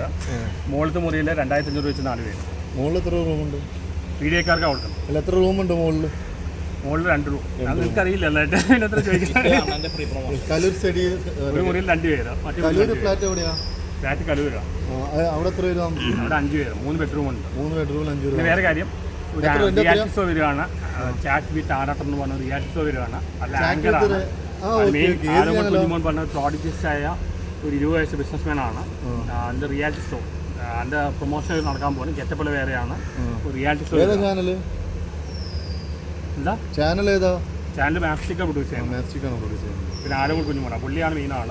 കൊടുക്കുക. മുകളിലത്തെ മുറിയിൽ രണ്ടായിരത്തി അഞ്ഞൂറ് വെച്ച് നാല് പേര്. മുകളിൽ എത്ര റൂമുണ്ട് വീഡിയോക്കാർക്ക് കൊടുക്കണം. അല്ല എത്ര റൂമുണ്ട് മുകളിൽ മുകളിൽ രണ്ട് റൂം അത് ചോദിക്കുന്നത് സ്റ്റഡി ഒരു മുറിയിൽ രണ്ട് പേരാ. ഫ്ലാറ്റ് എവിടെയാ? ഫ്ലാറ്റ് കലൂരാണ് ആ, അവിടെ എത്ര അവിടെ അഞ്ച് പേര്. മൂന്ന് ബെഡ്റൂം ഉണ്ട്. മൂന്ന് ബെഡ്റൂമിൽ അഞ്ച് പിന്നെ വേറെ കാര്യം. എത്ര റിയാലിറ്റി ഷോ വരുവാണ്. ചാറ്റ് വിത്ത് ആറാട്ടം എന്ന് പറഞ്ഞ റിയാലിറ്റി ഷോ വരുവാണ്. അല്ല ആങ്കറാണ് മെയിൻ? പറഞ്ഞ പ്രോഡിജസ്റ്റ് ആയ ഒരു ഇരുപത് വയസ്സ് ബിസിനസ്മാനാണ്. അതിന്റെ റിയാലിറ്റി ഷോ. അതിന്റെ പ്രൊമോഷൻ നടക്കാൻ പോകുന്നത് ഗെറ്റപ്പള്ളി വേറെയാണ്. റിയാലിറ്റി ഷോ ഏതാ ചാനൽ? എന്താ? ചാനൽ ഏതാ? ചാനൽ മാപ്സ്റ്റിക്ക പ്രൊഡ്യൂസ് ചെയ്യുന്നത്. മാസ്റ്റിക് ആണ് പ്രൊഡ്യൂസ് ചെയ്യുന്നത്. പിന്നെ ആരോഗ്യ കുഞ്ഞുമോന. പുള്ളിയാണ് ആൾ.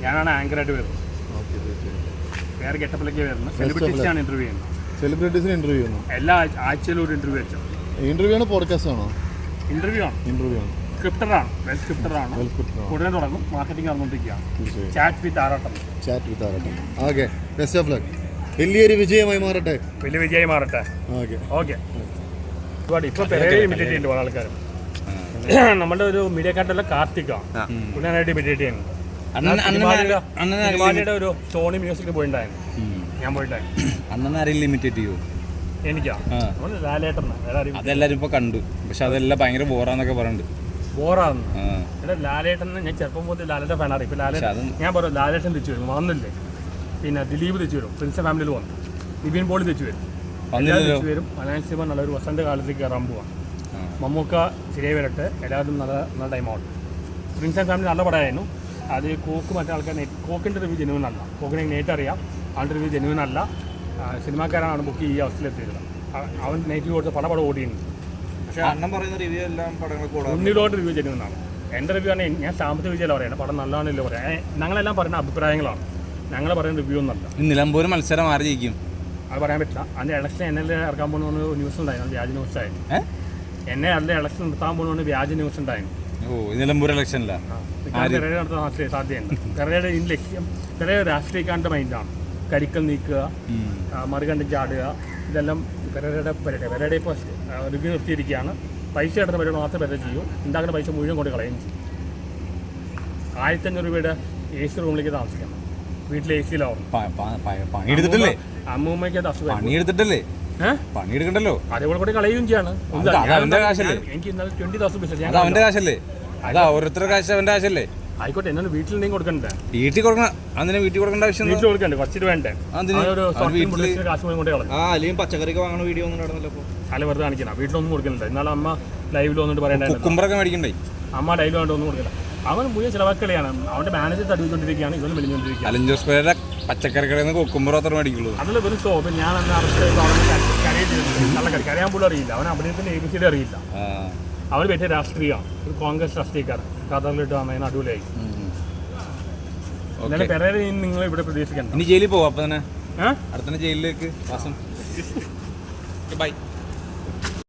ഞാനാണ് ആങ്കറായിട്ട് വരുന്നത്. ഓക്കെ വേറെ ഗെറ്റപ്പിലേക്ക് വരുന്നത്. സെലിബ്രിറ്റീസിനാണ് ഇന്റർവ്യൂ ചെയ്യുന്നത്. സെലിബ്രിറ്റീസിന് ഇന്റർവ്യൂ ചെയ്യുന്നു. എല്ലാ ആഴ്ച- ആഴ്ചയിലും ഒരു ഇന്റർവ്യൂ വെച്ചു. ഇന്റർവ്യൂ ആണ് പോഡ്കാസ്റ്റ് ആണോ? ഇന്റർവ്യൂ ആണ്. ഇന്റർവ്യൂ ആണ്. വെൽ സ്ക്രിപ്റ്ററാണ് വെൽ സ്ക്രിപ്റ്റ് ഉടനെ തുടങ്ങും. മാർക്കറ്റിംഗ് നടന്നുകൊണ്ടിരിക്കുകയാണ്. Chat with Aarattam chat with ആരട്ടെ okay best of luck വലിയൊരു വിജയമായി മാറട്ടെ. വലിയ വിജയമായി മാറട്ടെ. ഓക്കെ ഓക്കെ ഒരുപാട് ഇപ്പൊ പെരേരെ ഇമിറ്റേറ്റ് ചെയ്യുന്നുണ്ട് പല ആൾക്കാരും. നമ്മുടെ ഒരു മീഡിയ കാർട്ടല്ല കാർത്തിക്കാണ് പുള്ളിയാനായിട്ട് ഇമിറ്റേറ്റ് ചെയ്യുന്നത് സിനിമാലിയുടെ- സിനിമാലിയുടെ ഒരു സോണി മ്യൂസിക്കിൽ പോയിട്ടുണ്ടായിരുന്നു ഞാൻ പോയിട്ടുണ്ടായിരുന്നു അന്നെ എനിക്കാ? അതെല്ലാരും ഇപ്പൊ കണ്ടു. പക്ഷെ അതെല്ലാം ഭയങ്കര ബോറാന്നൊക്കെ പറയുന്നുണ്ട് ബോറാന്ന് എന്റെ എടാ ലാലേട്ടൻ ഞാൻ ചെറുപ്പം മുതൽ ലാലേട്ടൻ ഫാനാണ് ഇപ്പൊ ലാലേട്ടൻ ഞാൻ പറയും ലാലേട്ടൻ തിരിച്ചു വരും. വന്നില്ലേ? പിന്നെ ദിലീപ് തിരിച്ചു വരും. പ്രിൻസ് ഫാമിലിയിൽ വന്നു. നിവിൻ പോളി തിരിച്ചു വരും. തിരിച്ചു വരും. മലയാള സിനിമ നല്ലൊരു വസന്ത കാലത്തേക്ക് കയറാൻ പോവാം. മമ്മൂക്ക ശരിയായി വരട്ടെ. എല്ലാവരും നല്ല നല്ല ടൈമാണ് പ്രിൻസ് ആൻഡ് ഫാമിലി നല്ല പടമായിരുന്നു. അത് കോക്ക് മറ്റേ ആൾക്കാർ കോക്കിന്റെ റിവ്യൂ ജെനുവൻ അല്ല. കോക്കിനെ നേരിട്ട് അറിയാം. അവന്റെ റിവ്യൂ ജെനുവൻ അല്ല. സിനിമാക്കാരാണ് ബുക്ക് ഈ അവസ്ഥയിലെത്തിയത്. അവ- അവൻ നെറ്റ് കൊടുത്ത പല പടം ഓടിയുണ്ട് ഉണ്ണിലോട്ട് റിവ്യൂ ചെയ്യുന്നതാണ് എന്റെ റിവ്യൂ ആണ് ഞാൻ സാമ്പത്തിക വിജയമല്ല പറയുന്നത്. പടം നല്ലതാണല്ലോ പറയാം ഞങ്ങളെല്ലാം പറയുന്ന അഭിപ്രായങ്ങളാണ്. ഞങ്ങൾ പറയുന്ന റിവ്യൂ ഒന്നല്ല നിലമ്പൂർ മത്സരം ആര് ജയിക്കും? അത് പറയാൻ പറ്റില്ല. അതിന്റെ ഇലക്ഷൻ എന്നെ ഇറക്കാൻ പോകുന്ന ന്യൂസ് ഉണ്ടായിരുന്നു. വ്യാജ ന്യൂസ് ആയിരുന്നു. എന്നെ അതിലെ ഇലക്ഷൻ നിർത്താൻ പോകുന്ന വ്യാജ ന്യൂസ് ഉണ്ടായിരുന്നു. ഓ ഈ നിലമ്പൂർ നടത്താൻ സാധ്യതയുണ്ട് പെരയുടെ ലക്ഷ്യം പെരേര രാഷ്ട്രീയക്കാരന്റെ മൈൻഡാണ് കരിക്കൽ നീക്കുക ആ, ചാടുക ഇതെല്ലാം പെരയുടെ പെരയുടെ പെരയുടെ ഇപ്പോൾ റിവ്യൂ നിർത്തിയിരിക്കുകയാണ്. പൈസ ഇടുന്ന പരിപാടി മാത്രമേ പെരേ ചെയ്യൂ. ഉണ്ടാക്കുന്ന പൈസ മുഴുവൻ കൊണ്ട് കളയും. ചെയ്യും ആയിരത്തഞ്ഞൂറ് രൂപയുടെ എ സി റൂമിലേക്ക് താമസിക്കണം വീട്ടിലെ എ സിയിലാവും അമ്മൂമ്മയ്ക്ക് അത് അസുഖം പണിയെടുക്കണ്ടല്ലോ? അതേപോലെ കൂടെ കളയുകയും ചെയ്യാണ്? എനിക്ക് ഇന്നലെ ട്വന്റി തൗസൻഡ് ബിസിനസ് അവന്റെ കാശല്ലേ? അതാ ഓരോരുത്തരുടെ കാശ് അവന്റെ കാശല്ലേ? ആയിക്കോട്ടെ എന്നാലും കൊടുക്കണ്ടേ? വീട്ടിൽ കൊടുക്കണം അതിനെ വീട്ടിൽ കൊടുക്കേണ്ട ആവശ്യം വീട്ടിൽ കൊടുക്കണ്ടേ? കുറച്ചിട്ട് വേണ്ടേ? അതിന് അതൊരു അവർ ഷോർട്ട് ഫിലിം വീട്ടിൽ പ്രൊഡ്യൂസർ കാശ് കൊണ്ട് കളഞ്ഞു. ആ അല്ലെങ്കിൽ പച്ചക്കറിക്ക് വാങ്ങണ വീഡിയോ ഒന്നും നടന്നല്ലോ അപ്പോൾ അല്ല വെറുതെ കാണിക്കണം വീട്ടിലൊന്നും കൊടുക്കുന്നില്ല എന്നാലും അമ്മ ലൈവിൽ വന്നിട്ട് പറയണ്ടായിരുന്നു. കുക്കുമ്പറൊക്കെ മേടിക്കണ്ടേ? അമ്മ ലൈവിൽ ഒന്നും കൊടുക്കില്ല അവൻ മുഴുവൻ ചിലവാക്കളിയാണ് അവന്റെ മാനേജർ തടിച്ചുകൊണ്ടിരിക്കുകയാണ് ഇവനും മെലിഞ്ഞുകൊണ്ടിരിക്കുകയാണ് അലഞ്ചോസ് പേരുടെ പച്ചക്കറി കടയിൽ നിന്ന് കുക്കുമ്പറ അത്ര മേടിക്കുള്ളൂ. അതിൽ വെറും ഷോ ഇപ്പം ഞാൻ അന്ന് അറസ്റ്റ് നല്ല കറി കരയാൻ പോലും അറിയില്ല. അവൻ അഭിനയത്തിന്റെ എ ബി സിയുടെ അറിയില്ല. അവൻ പറ്റിയ രാഷ്ട്രീയമാണ് ഒരു കോൺഗ്രസ് രാഷ്ട്രീയക്കാരൻ. ഖത്തറിലിട്ട് വന്നതിന് അടിപൊളിയായി. എന്നാലും പെരേര നിങ്ങൾ ഇവിടെ പ്രതീക്ഷിക്കണം ഇനി ജയിലിൽ പോവാ അപ്പൊ തന്നെ. അടുത്ത ജയിലിലേക്ക് വാസം. ബൈ